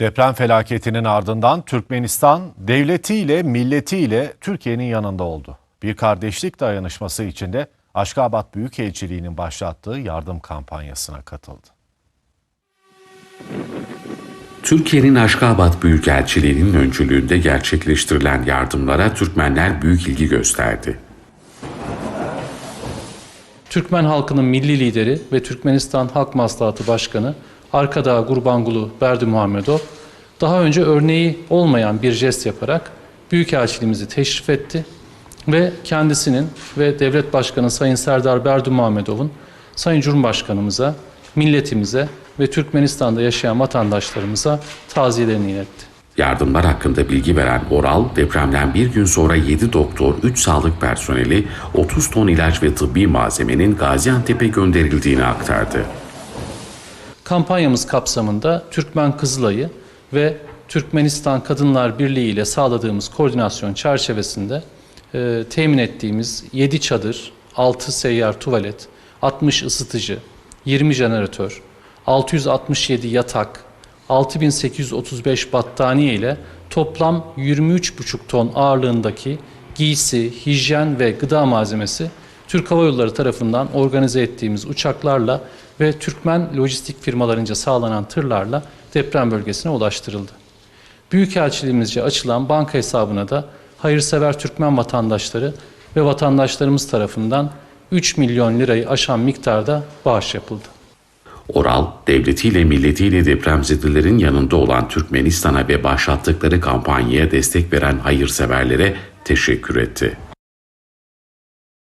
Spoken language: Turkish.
Deprem felaketinin ardından Türkmenistan devletiyle milletiyle Türkiye'nin yanında oldu. Bir kardeşlik dayanışması içinde Aşkabat Büyükelçiliği'nin başlattığı yardım kampanyasına katıldı. Türkiye'nin Aşkabat Büyükelçiliği'nin öncülüğünde gerçekleştirilen yardımlara Türkmenler büyük ilgi gösterdi. Türkmen halkının milli lideri ve Türkmenistan Halk Maslahatı Başkanı Arkadağ Gurbangulu Berdi Muhammedov daha önce örneği olmayan bir jest yaparak Büyükelçiliğimizi teşrif etti ve kendisinin ve Devlet Başkanı Sayın Serdar Berdi Muhammedov'un Sayın Cumhurbaşkanımıza, milletimize ve Türkmenistan'da yaşayan vatandaşlarımıza taziyelerini iletti. Yardımlar hakkında bilgi veren Oral, depremden bir gün sonra 7 doktor, 3 sağlık personeli, 30 ton ilaç ve tıbbi malzemenin Gaziantep'e gönderildiğini aktardı. Kampanyamız kapsamında Türkmen Kızılay'ı ve Türkmenistan Kadınlar Birliği ile sağladığımız koordinasyon çerçevesinde e, temin ettiğimiz 7 çadır, 6 seyyar tuvalet, 60 ısıtıcı, 20 jeneratör, 667 yatak, 6835 battaniye ile toplam 23,5 ton ağırlığındaki giysi, hijyen ve gıda malzemesi Türk Hava Yolları tarafından organize ettiğimiz uçaklarla ve Türkmen lojistik firmalarınca sağlanan tırlarla deprem bölgesine ulaştırıldı. Büyükelçiliğimizce açılan banka hesabına da hayırsever Türkmen vatandaşları ve vatandaşlarımız tarafından 3 milyon lirayı aşan miktarda bağış yapıldı. Oral, devletiyle milletiyle depremzedelerin yanında olan Türkmenistan'a ve başlattıkları kampanyaya destek veren hayırseverlere teşekkür etti.